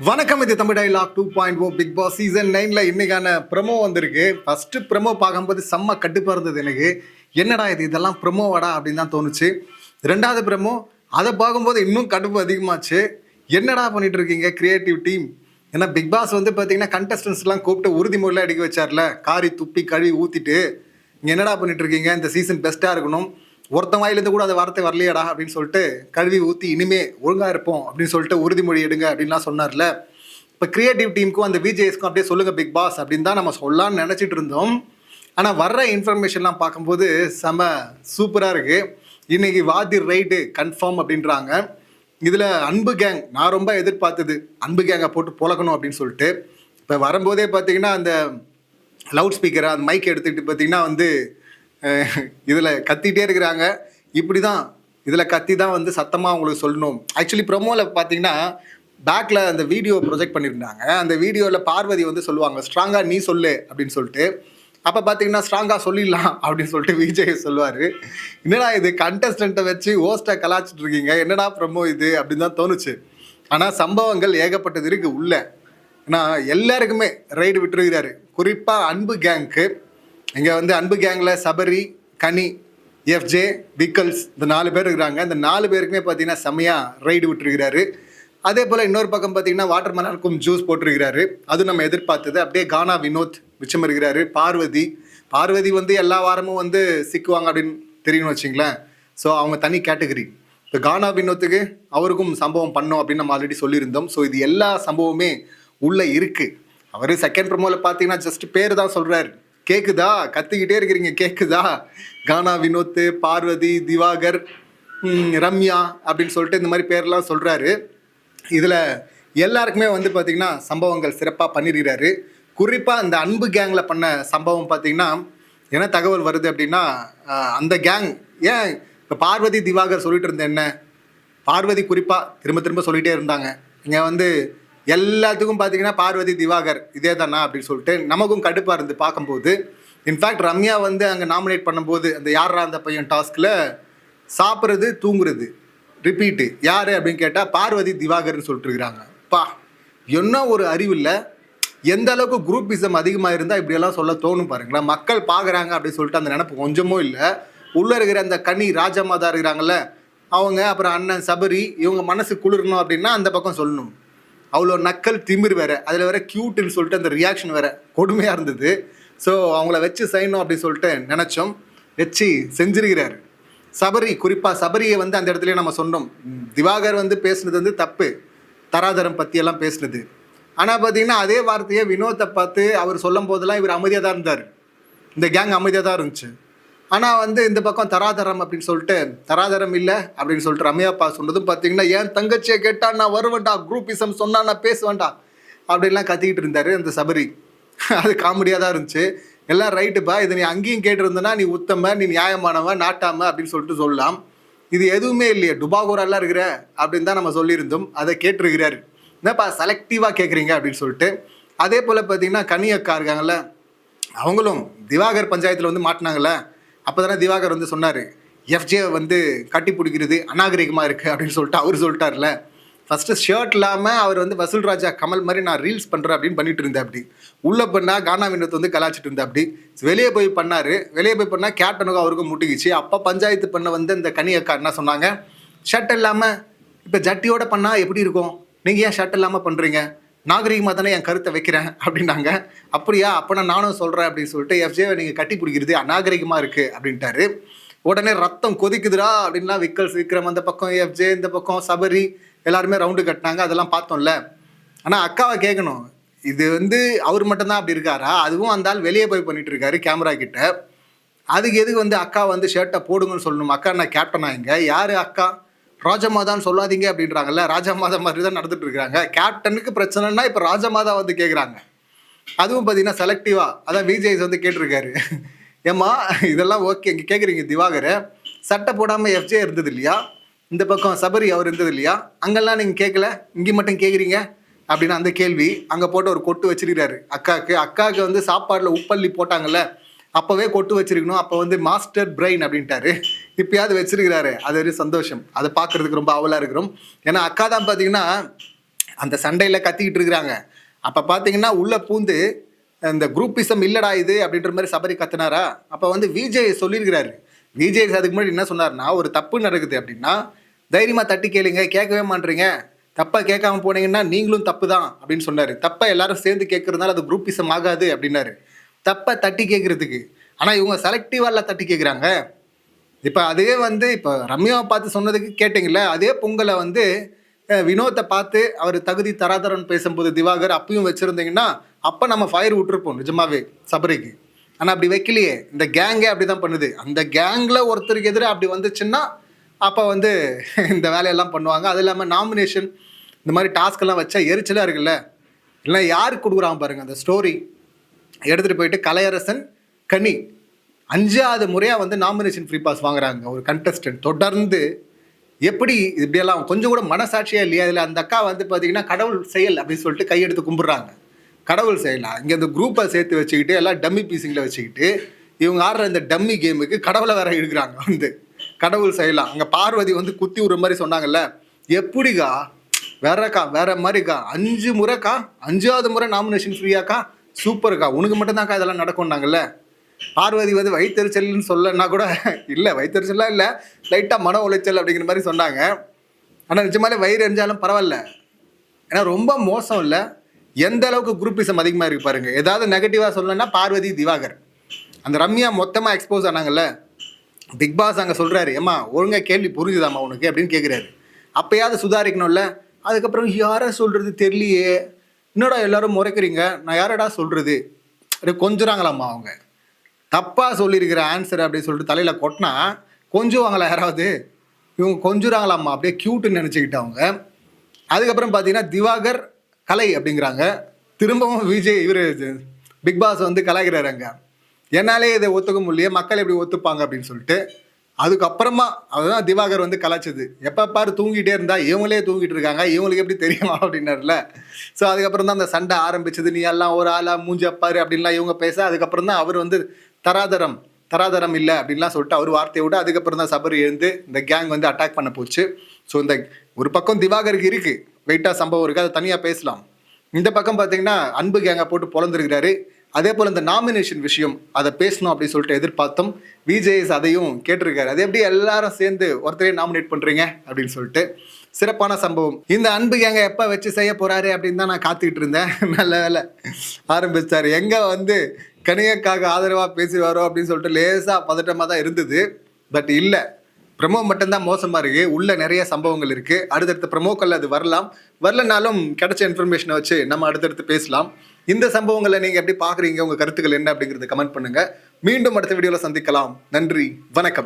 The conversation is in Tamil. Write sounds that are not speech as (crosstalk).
வணக்கம் இது Tamil dialogue to point oh Bigg Boss season நைன்ல இன்னைக்கான ப்ரமோ வந்திருக்கு. ஃபர்ஸ்ட் ப்ரமோ பார்க்கும்போது செம்ம கடுப்பாக இருந்தது எனக்கு. என்னடா இது இதெல்லாம் ப்ரமோவாடா அப்படின்னு தான் தோணுச்சு. ரெண்டாவது ப்ரமோ அதை பார்க்கும்போது இன்னும் கடுப்பு அதிகமாச்சு. என்னடா பண்ணிட்டு இருக்கீங்க கிரியேட்டிவ் டீம் ஏன்னா பிக் பாஸ் வந்து பார்த்தீங்கன்னா கண்டஸ்டன்ஸ்லாம் கூப்பிட்டு உறுதிமொழியில் அடிக்க வச்சார்ல. காரி துப்பி கழுவி ஊற்றிட்டு இங்கே என்னடா பண்ணிட்டு இருக்கீங்க? இந்த சீசன் பெஸ்ட்டாக இருக்கணும். ஒருத்தன் வாயிலேருந்து கூட அந்த வார்த்தை வரலையாடா அப்படின்னு சொல்லிட்டு கழுவி ஊற்றி இனிமே ஒழுங்காக இருப்போம் அப்படின்னு சொல்லிட்டு உறுதிமொழி எடுங்க அப்படின்லாம் சொன்னார்ல. இப்போ கிரியேட்டிவ் டீமுக்கும் அந்த விஜேஎஸ்க்கும் அப்படியே சொல்லுங்கள் பிக் பாஸ் அப்படின்னு தான் நம்ம சொல்லலாம்னு நினச்சிட்டு இருந்தோம். ஆனால் வர்ற இன்ஃபர்மேஷன்லாம் பார்க்கும்போது செம சூப்பராக இருக்குது இன்னைக்கு வாதி ரைட்டு கன்ஃபார்ம் அப்படின்றாங்க. இதில் அன்பு கேங் நான் ரொம்ப எதிர்பார்த்தது அன்பு கேங்கை போட்டு புழக்கணும் அப்படின்னு சொல்லிட்டு. இப்போ வரும்போதே பார்த்தீங்கன்னா அந்த லவுட் ஸ்பீக்கரை அந்த மைக் எடுத்துக்கிட்டு பார்த்தீங்கன்னா வந்து இதில் கத்திட்டே இருக்கிறாங்க. இப்படி தான் இதில் கத்தி தான் வந்து சத்தமாக அவங்களுக்கு சொல்லணும். ஆக்சுவலி ப்ரொமோவில் பார்த்தீங்கன்னா பேக்கில் அந்த வீடியோ ப்ரொஜெக்ட் பண்ணியிருந்தாங்க. அந்த வீடியோவில் பார்வதி வந்து சொல்லுவாங்க ஸ்ட்ராங்காக நீ சொல்லு அப்படின்னு சொல்லிட்டு. அப்போ பார்த்தீங்கன்னா ஸ்ட்ராங்காக சொல்லிடலாம் அப்படின்னு சொல்லிட்டு விஜய் சொல்லுவார். என்னடா இது கண்டஸ்டண்ட்டை வச்சு ஓஸ்ட்டை கலாச்சிட்டு இருக்கீங்க? என்னடா ப்ரமோ இது? அப்படின்னு தான் தோணுச்சு. ஆனால் சம்பவங்கள் ஏகப்பட்டது இருக்குது உள்ள. ஏன்னா எல்லாருக்குமே ரைடு விட்டுருக்கிறாரு. குறிப்பாக அன்பு கேங்க்கு இங்கே வந்து அன்பு கேங்கில் சபரி கனி எஃப்ஜே விக்கல்ஸ் இந்த நாலு பேர் இருக்கிறாங்க. இந்த நாலு பேருக்குமே பார்த்தீங்கன்னா செம்மையாக ரைடு விட்டுருக்கிறாரு. அதே போல் இன்னொரு பக்கம் பார்த்தீங்கன்னா வாட்டர் மெலனுக்கும் ஜூஸ் போட்டிருக்கிறாரு. அது நம்ம எதிர்பார்த்தது. அப்படியே கானா வினோத் மிச்சம் இருக்கிறாரு. பார்வதி. பார்வதி வந்து எல்லா வாரமும் வந்து சிக்குவாங்க அப்படின்னு தெரியும்னு வச்சிங்களேன். ஸோ அவங்க தனி கேட்டகரி இப்போ கானா வினோத்துக்கு அவருக்கும் சம்பவம் பண்ணோம் அப்படின்னு நம்ம ஆல்ரெடி சொல்லியிருந்தோம். ஸோ இது எல்லா சம்பவமே உள்ளே இருக்குது அவர் செகண்ட் ப்ரமோவில் பார்த்தீங்கன்னா ஜஸ்ட் பேர் தான் சொல்கிறாரு கேக்குதா? கத்திக்கிட்டே இருக்கிறீங்க கேக்குதா? கானா வினோத் பார்வதி திவாகர் ரம்யா அப்படின்னு சொல்லிட்டு இந்த மாதிரி பேர்லாம் சொல்கிறாரு இதில் எல்லாருக்குமே வந்து பார்த்திங்கன்னா சம்பவங்கள் சிறப்பாக பண்ணியிருக்கிறாரு குறிப்பாக இந்த அன்பு கேங்கில் பண்ண சம்பவம் பார்த்திங்கன்னா என்ன தகவல் வருது அப்படின்னா அந்த கேங் ஏன் இப்போ பார்வதி திவாகர் சொல்லிட்டு இருந்த என்ன? பார்வதி குறிப்பாக திரும்ப திரும்ப சொல்லிகிட்டே இருந்தாங்க. இங்கே வந்து எல்லாத்துக்கும் பார்த்தீங்கன்னா பார்வதி திவாகர் இதே தானா அப்படின்னு சொல்லிட்டு நமக்கும் கடுப்பாக இருந்து பார்க்கும்போது இன்ஃபேக்ட் ரம்யா வந்து அங்கே நாமினேட் பண்ணும்போது அந்த யாரா அந்த பையன் டாஸ்கில் சாப்பிட்றது தூங்குறது ரிப்பீட்டு யார் அப்படின்னு கேட்டால் பார்வதி திவாகர்னு சொல்லிட்டு இருக்கிறாங்க. பா என்ன ஒரு அறிவு இல்லை. எந்த அளவுக்கு குரூப்பிசம் அதிகமாக இருந்தால் இப்படியெல்லாம் சொல்ல தோணும் பாருங்களேன். மக்கள் பார்க்குறாங்க அப்படின்னு சொல்லிட்டு அந்த நினப்பு கொஞ்சமும் இல்லை. உள்ளே இருக்கிற அந்த கனி ராஜமாதா இருக்கிறாங்கல்ல அவங்க அப்புறம் அண்ணன் சபரி இவங்க மனசு குளிரணும் அப்படின்னா அந்த பக்கம் சொல்லணும். அவ்வளோ நக்கல் திமிர் வேறு. அதில் வேற க்யூட்டுன்னு சொல்லிட்டு அந்த ரியாக்ஷன் வேற கொடுமையாக இருந்தது. ஸோ அவங்கள வச்சு செய்யணும் அப்படின்னு சொல்லிட்டு நினச்சோம். வச்சு செஞ்சிருக்கிறார். சபரி குறிப்பாக சபரியை வந்து அந்த இடத்துலயே நம்ம சொன்னோம். திவாகர் வந்து பேசுனது வந்து தப்பு. தராதரம் பற்றியெல்லாம் பேசுனது. ஆனால் பார்த்தீங்கன்னா அதே வார்த்தையை வினோத்தை பார்த்து அவர் சொல்லும் போதெல்லாம் இவர் அமைதியாக தான் இருந்தார். இந்த கேங் அமைதியாக தான் இருந்துச்சு. ஆனால் வந்து இந்த பக்கம் தராதரம் அப்படின்னு சொல்லிட்டு தராதரம் இல்லை அப்படின்னு சொல்லிட்டு ரம்யாப்பா சொன்னதும் பார்த்தீங்கன்னா ஏன் தங்கச்சியை கேட்டால் நான் வருவேன்டா குரூப்பிசம் சொன்னா நான் பேசுவேன்டா அப்படின்லாம் கத்திக்கிட்டு இருந்தார் அந்த சபரி. அது காமெடியாக தான் இருந்துச்சு. எல்லாம் ரைட்டுப்பா இதை நீ அங்கேயும் கேட்டிருந்தனா நீ உத்தம நீ நியாயமானவன் நாட்டாம அப்படின்னு சொல்லிட்டு சொல்லலாம். இது எதுவுமே இல்லையே டுபாகோரெல்லாம் இருக்கிற அப்படின்னு தான் நம்ம சொல்லியிருந்தோம். அதை கேட்டிருக்கிறாரு. என்னப்பா செலக்டிவாக கேட்குறீங்க அப்படின்னு சொல்லிட்டு. அதே போல் பார்த்தீங்கன்னா கனி அக்கா இருக்காங்கல்ல அவங்களும் திவாகர் பஞ்சாயத்தில் வந்து மாட்டினாங்களே அப்போ தானே திவாகர் வந்து சொன்னார் எஃப்ஜே வந்து கட்டி பிடிக்கிறது அநாகரிகமாக இருக்குது அப்படின்னு சொல்லிட்டு அவர் சொல்லிட்டார்ல. ஃபஸ்ட்டு ஷர்ட் இல்லாமல் அவர் வந்து வசூல் ராஜா கமல் மாதிரி நான் ரீல்ஸ் பண்ணுறேன் அப்படின்னு பண்ணிட்டு இருந்தேன் அப்படி. உள்ளே பண்ணால் கானா வினோத் வந்து கலாச்சிட்டு இருந்தேன் அப்படி. வெளியே போய் பண்ணார். வெளியே போய் பண்ணால் கேப்டனுக்கும் அவருக்கும் முட்டுக்குச்சு. அப்போ பஞ்சாயத்து பண்ண வந்து இந்த கனி அக்கா என்ன சொன்னாங்க? ஷர்ட் இல்லாமல் இப்போ ஜட்டியோட பண்ணால் எப்படி இருக்கும்? நீங்கள் ஏன் ஷர்ட் இல்லாமல் பண்ணுறீங்க நாகரிகமாக தானே என் கருத்தை வைக்கிறேன் அப்படின்னாங்க. அப்படியா அப்போ நான் நானும் சொல்கிறேன் அப்படின்னு சொல்லிட்டு எஃப்ஜேவை நீங்கள் கட்டி பிடிக்கிறது அநாகரிகமாக இருக்குது அப்படின்ட்டாரு. உடனே ரத்தம் கொதிக்குதுடா அப்படின்லாம் விக்கல்ஸ் விக்ரம் அந்த பக்கம் எஃப்ஜே இந்த பக்கம் சபரி எல்லாருமே ரவுண்டு கட்டினாங்க. அதெல்லாம் பார்த்தோம்ல. ஆனால் அக்காவை கேட்கணும் இது வந்து அவர் மட்டும்தான் அப்படி இருக்காரா? அதுவும் அந்த ஆள் வெளியே போய் பண்ணிட்டு இருக்காரு கேமரா கிட்ட. அதுக்கு எதுக்கு வந்து அக்கா வந்து ஷர்ட்டை போடுங்கன்னு சொல்லணும்? அக்கா நான் கேப்டனா இங்கே? யார் அக்கா? ராஜமாதான்னு சொல்லாதீங்க அப்படின்றாங்கல்ல ராஜமாதா மாதிரி தான் நடந்துட்டு இருக்காங்க கேப்டனுக்கு பிரச்சனைனா இப்போ ராஜமாதா வந்து கேட்குறாங்க அதுவும் பார்த்தீங்கன்னா செலக்டிவாக அதான் விஜய்ஸ் வந்து கேட்டிருக்காரு. ஏம்மா இதெல்லாம் ஓகே இங்கே கேட்குறீங்க திவாகரை. சட்டை போடாமல் எஃப்ஜே இருந்தது இல்லையா? இந்த பக்கம் சபரி அவர் இருந்தது இல்லையா? அங்கெல்லாம் நீங்கள் கேட்கல இங்கே மட்டும் கேட்குறீங்க அப்படின்னு அந்த கேள்வி அங்கே போட்டு ஒரு கொட்டு வச்சிருக்கிறாரு. அக்காவுக்கு அக்காவுக்கு வந்து சாப்பாடில் உப்பள்ளி போட்டாங்கல்ல அப்போவே கொட்டு வச்சிருக்கணும். அப்போ வந்து மாஸ்டர் பிரெயின் அப்படின்ட்டாரு. இப்பயாவது வச்சிருக்கிறாரு. அது ஒரு சந்தோஷம். அதை பார்க்கறதுக்கு ரொம்ப அவலாக இருக்கிறோம். ஏன்னா அக்கா தான் பார்த்தீங்கன்னா அந்த சண்டையில் கத்திக்கிட்டு இருக்கிறாங்க. அப்போ பார்த்தீங்கன்னா உள்ளே பூந்து இந்த குரூப்பிசம் இல்லடா இது அப்படின்ற மாதிரி சபரி கத்துனாரா? அப்போ வந்து விஜய் சொல்லியிருக்கிறாரு. விஜய் அதுக்கு முன்னாடி என்ன சொன்னார்னா ஒரு தப்பு நடக்குது அப்படின்னா தைரியமாக தட்டி கேளுங்க கேட்கவே மாட்டீங்க தப்பா கேட்காம போனீங்கன்னா நீங்களும் தப்பு தான் அப்படின்னு சொன்னார். தப்பாக எல்லாரும் சேர்ந்து கேட்கறதுனால அது குரூப்பிசம் ஆகாது அப்படின்னாரு. தப்பை தட்டி கேட்கறதுக்கு. ஆனால் இவங்க செலக்டிவாக தட்டி கேட்குறாங்க. இப்போ அதே வந்து இப்போ ரம்யாவை பார்த்து சொன்னதுக்கு கேட்டிங்கல்ல அதே பொங்கலை வந்து வினோத்தை பார்த்து அவர் தகுதி தராதரன் பேசும்போது திவாகர் அப்பயும் வச்சுருந்தீங்கன்னா அப்போ நம்ம ஃபயர் விட்டுருப்போம் நிஜமாவே சபரிக்கு. ஆனால் அப்படி வைக்கலையே. இந்த கேங்கே அப்படி தான் பண்ணுது. அந்த கேங்கில் ஒருத்தருக்கு எதிராக அப்படி வந்துச்சுன்னா அப்போ வந்து (laughs) இந்த வேலையெல்லாம் பண்ணுவாங்க. அது இல்லாமல் நாமினேஷன் இந்த மாதிரி டாஸ்க்கெல்லாம் வச்சா எரிச்சலாக இருக்குல்ல. இல்லை யாருக்கு கொடுக்குறாங்க பாருங்கள் அந்த ஸ்டோரி எடுத்துகிட்டு போயிட்டு கலையரசன் கனி. அஞ்சாவது முறையாக வந்து நாமினேஷன் ஃப்ரீ பாஸ் வாங்குறாங்க ஒரு கண்டஸ்டன்ட் தொடர்ந்து எப்படி இப்படியெல்லாம் கொஞ்சம் கூட மனசாட்சியா இல்லையா? இதில் அந்த அக்கா வந்து பார்த்தீங்கன்னா கடவுள் செயல் அப்படின்னு சொல்லிட்டு கையெடுத்து கும்பிட்றாங்க. கடவுள் செயலா? இங்கே இந்த குரூப்பை சேர்த்து வச்சுக்கிட்டு எல்லாம் டம்மி பீஸிங்கில் வச்சுக்கிட்டு இவங்க ஆடுற இந்த டம்மி கேமுக்கு கடவுளை வேற எடுக்கிறாங்க வந்து. கடவுள் செய்யலாம் அங்கே பார்வதி வந்து குத்தி விடுற மாதிரி சொன்னாங்கல்ல எப்படிக்கா? வேறக்கா? வேற மாதிரிக்கா? அஞ்சு முறைக்கா? அஞ்சாவது முறை நாமினேஷன் ஃப்ரீயாக்கா சூப்பர்க்கா? உனக்கு மட்டும்தான்க்கா இதெல்லாம் நடக்கும்னாங்கல்ல? பார்வதி வந்து வயிற்றுச்சல்னு சொல்லன்னா கூட இல்லை வயிற்றுச்சல்லாம் இல்லை லைட்டாக மன உளைச்சல் அப்படிங்கிற மாதிரி சொன்னாங்க. ஆனால் நிஜமாலே வயிறு எரிஞ்சாலும் பரவாயில்ல. ஏன்னா ரொம்ப மோசம் இல்லை. எந்த அளவுக்கு குரூப்பிசம் அதிகமாக இருக்கு பாருங்க. ஏதாவது நெகட்டிவாக சொல்லணும்னா பார்வதி திவாகர். அந்த ரம்யா மொத்தமாக எக்ஸ்போஸ் ஆனாங்கல்ல. பிக் பாஸ் அங்கே சொல்கிறாரு ஏம்மா ஒழுங்காக கேள்வி புரிஞ்சுதாம்மா உனக்கு அப்படின்னு கேட்குறாரு அப்போயாவது சுதாரிக்கணும்ல. அதுக்கப்புறம் யாரை சொல்கிறது தெரியலையே. என்னடா எல்லாரும் முறைக்கிறீங்க? நான் யாரடா சொல்கிறது கொஞ்சுறாங்களாம்மா அவங்க. தப்பாக சொல்லியிருக்கிற ஆன்சர் அப்படின்னு சொல்லிட்டு தலையில் கொட்டினா கொஞ்சுவாங்களா யாராவது? இவங்க கொஞ்சுறாங்களாம்மா. அப்படியே க்யூட்டுன்னு நினச்சிக்கிட்டு அவங்க. அதுக்கப்புறம் பார்த்தீங்கன்னா திவாகர் கலை அப்படிங்கிறாங்க. திரும்பவும் விஜய் இவர் பிக் பாஸ் வந்து கலாய்கிறாரு அங்கே. என்னாலே இதை ஒத்துக்க முடியல மக்கள் எப்படி ஒத்துப்பாங்க அப்படின்னு சொல்லிட்டு. அதுக்கப்புறமா அதுதான் திவாகர் வந்து கலாச்சது எப்போ பாரு தூங்கிட்டே இருந்தால் இவங்களே தூங்கிட்டு இருக்காங்க. இவங்களுக்கு எப்படி தெரியுமா அப்படின்னாருல. ஸோ அதுக்கப்புறம் தான் அந்த சண்டை ஆரம்பிச்சது. நீ எல்லாம் ஒரு ஆளாக மூஞ்சப்பாரு அப்படின்லாம் இவங்க பேச அதுக்கப்புறம் தான் அவர் வந்து தராதரம் தராதரம் இல்லை அப்படின்லாம் சொல்லிட்டு அவர் வார்த்தையை விட அதுக்கப்புறம் தான் சபரி எழுந்து இந்த கேங் வந்து அட்டாக் பண்ண போச்சு. ஸோ இந்த ஒரு பக்கம் திவாகருக்கு இருக்கு. வெயிட்டா சம்பவம் இருக்கு. அதை தனியாக பேசலாம். இந்த பக்கம் பார்த்தீங்கன்னா அன்பு கேங்கை போட்டு பொழந்திருக்கிறாரு. அதே போல் இந்த நாமினேஷன் விஷயம் அதை பேசணும் அப்படின்னு சொல்லிட்டு எதிர்பார்த்தோம் விஜேஎஸ் அதையும் கேட்டிருக்காரு. அது எப்படி எல்லாரும் சேர்ந்து ஒருத்தரே நாமினேட் பண்ணுறீங்க அப்படின்னு சொல்லிட்டு சிறப்பான சம்பவம். இந்த அன்பு கேங்க எப்போ வச்சு செய்ய போறாரு அப்படின்னு தான் நான் காத்துக்கிட்டு இருந்தேன். நல்ல வேலை ஆரம்பிச்சாரு. எங்கே வந்து கனியக்காக ஆதரவாக பேசிடுவாரோ அப்படின்னு சொல்லிட்டு லேசாக பதட்டமாக தான் இருந்தது. பட் இல்லை. ப்ரமோ மட்டும்தான் மோசமாக இருக்கு. உள்ளே நிறைய சம்பவங்கள் இருக்குது அடுத்தடுத்த ப்ரமோக்கள் அது வரலாம். வரலனாலும் கிடைச்ச இன்ஃபர்மேஷனை வச்சு நம்ம அடுத்தடுத்து பேசலாம். இந்த சம்பவங்களை நீங்கள் எப்படி பார்க்குறீங்க உங்கள் கருத்துக்கள் என்ன அப்படிங்கிறது கமெண்ட் பண்ணுங்கள் மீண்டும் அடுத்த வீடியோவில் சந்திக்கலாம். நன்றி. வணக்கம்.